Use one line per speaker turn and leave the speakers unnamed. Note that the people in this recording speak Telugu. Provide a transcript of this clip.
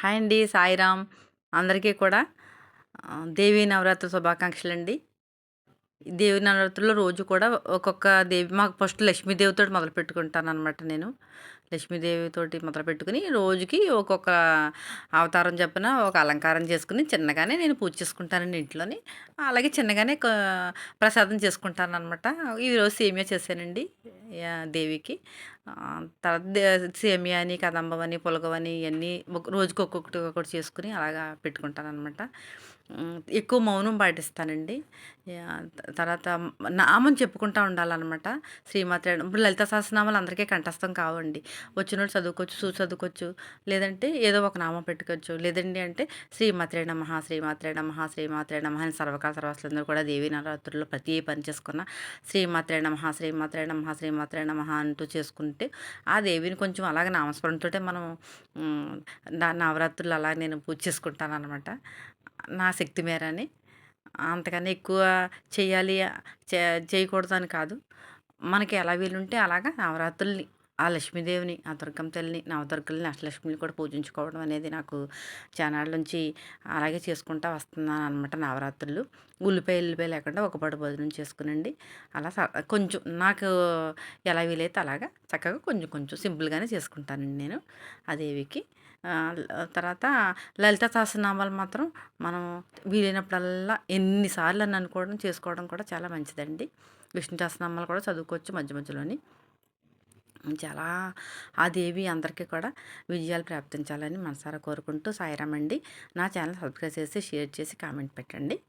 హాయ్ అండి సాయిరామ్. అందరికీ కూడా దేవీ నవరాత్రి శుభాకాంక్షలు అండి. దేవి నవరాత్రుల్లో రోజు కూడా ఒక్కొక్క దేవి మాకు ఫస్ట్ లక్ష్మీదేవితో మొదలు పెట్టుకుంటాను అనమాట నేను. లక్ష్మీదేవితోటి మొదలు పెట్టుకుని రోజుకి ఒక్కొక్క అవతారం చెప్పిన ఒక అలంకారం చేసుకుని చిన్నగానే నేను పూజ చేసుకుంటానండి ఇంట్లోని. అలాగే చిన్నగానే ప్రసాదం చేసుకుంటాను అనమాట ఈరోజు సేమియా చేశానండి దేవికి. తర్వాత సేమియా అని కదంబవని పులగవని ఇవన్నీ రోజుకి ఒక్కొక్కటి ఒక్కొక్కటి చేసుకుని అలాగా పెట్టుకుంటాను అనమాట ఎక్కువ మౌనం పాటిస్తానండి. తర్వాత నామం చెప్పుకుంటూ ఉండాలన్నమాట. శ్రీమాత్ర ఇప్పుడు లలిత సహస్రనామాలు అందరికీ కంఠస్థం కావండి. వచ్చినోడు చదువుకోవచ్చు చూసి చదువుకోవచ్చు లేదంటే ఏదో ఒక నామం పెట్టుకోవచ్చు. లేదండి అంటే శ్రీమాత్రే నమ శ్రీమాత్రే నమ శ్రీమాత్రే నమ అని సర్వకాల సర్వస్లందరూ కూడా దేవీ నవరాత్రుల్లో ప్రతి పని చేసుకున్న శ్రీమాత్రే నమ శ్రీమాత్రే నమ శ్రీమాత్రే నమ అంటూ ఉంటే ఆ దేవిని కొంచెం అలాగే నామస్మరణతో మనం నవరాత్రులు అలా నేను పూజ చేసుకుంటాను అనమాట నా శక్తి మేరని అంతకన్నా ఎక్కువ చేయాలి చే- చేయకూడదు అని కాదు. మనకి ఎలా వీలుంటే అలాగా నవరాత్రుల్ని ఆ లక్ష్మీదేవిని ఆ దుర్గం తల్లిని నవదుర్గల్ని అష్టలక్ష్మిని కూడా పూజించుకోవడం అనేది నాకు చానాళ్ళ నుంచి అలాగే చేసుకుంటా వస్తున్నాను అనమాట నవరాత్రులు. ఉల్లిపాయ ఉల్లిపాయ లేకుండా ఒక పడు భోజనం చేసుకునండి. అలా స- కొంచెం నాకు ఎలా వీలైతే అలాగా చక్కగా కొంచెం కొంచెం సింపుల్గానే చేసుకుంటానండి నేను ఆ దేవికి. తర్వాత లలిత సహస్రనామాలు మాత్రం మనం వీలైనప్పుడల్లా ఎన్నిసార్లు అని అనుకోవడం చేసుకోవడం కూడా చాలా మంచిదండి. విష్ణు సహస్రనామాలు కూడా చదువుకోవచ్చు మధ్య మధ్యలోని. చాలా ఆ దేవి అందరికీ కూడా విజయాలు ప్రాప్తించాలని మనసారా కోరుకుంటూ సాయిరామండి. నా ఛానల్ సబ్స్క్రైబ్ చేసి షేర్ చేసి కామెంట్ పెట్టండి.